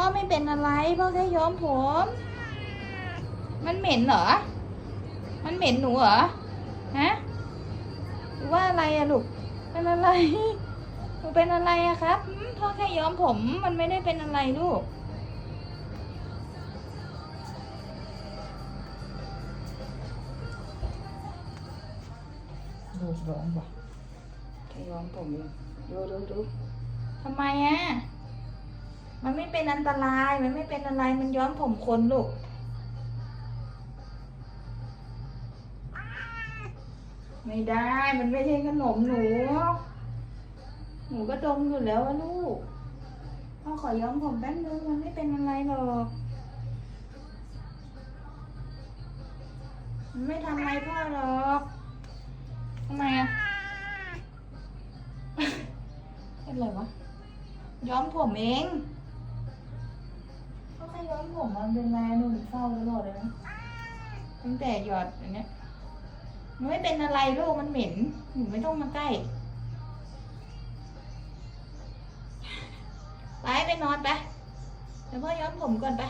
พ่อไม่เป็นอะไรพ่อแค่ย้อมผม มันเหม็นเหรอ มันเหม็นหนูเหรอ ฮะหรือว่าอะไรอะลูก เป็นอะไรหนูเป็นอะไรอะครับหืมพ่อแค่ย้อมผมมันไม่ได้เป็นอะไรลูกลูกร้องว่ะแค่ย้อมผมเองดูดูดูทำไมอะ มันไม่เป็นอันตราย มันไม่เป็นอะไร มันย้อมผมคนลูก ไม่ได้ มันไม่ใช่ขนมหนู หนูก็ดมอยู่แล้วอะลูก พ่อขอย้อมผมแป๊บนึง มันไม่เป็นอะไรหรอกมันไม่ทำอะไรพ่อหรอกทำไมอะเป็นไรวะ ย้อมผมเองก็แค่ย้อ มันเป็นไรหนูเศร้าตลอดเลยนะตั้งแต่หยอดอันเนี้ยมันไม่เป็นอะไรลูกมันเหม็นหนูไม่ต้องมาใกล้ไปไปนอนไปเดี๋ยวพ่อย้อมผมก่อนไป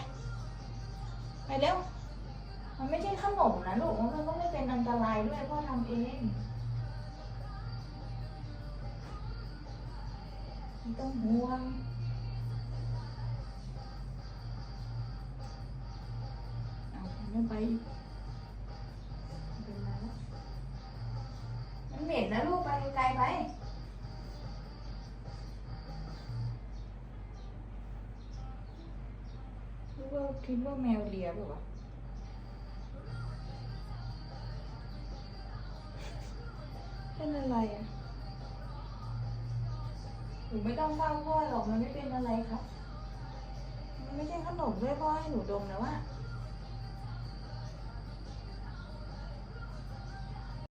ไปเร็ว มันไม่ใช่ขนมนะลูก มันก็ไม่เป็นอันตรายด้วยพ่อทำเองไม่ต้องห่วง ไม่ไปมันเหม็นนะลูกไปไกลไปคิดว่าคิดว่าแมวเลียหรือเปล่าเป็นอะไรอะหนูไม่ต้องเฝ้าพ่อหรอกมันไม่เป็นอะไรครับ มันไม่ใช่ขนมด้วยพ่อให้หนูดมนะว่า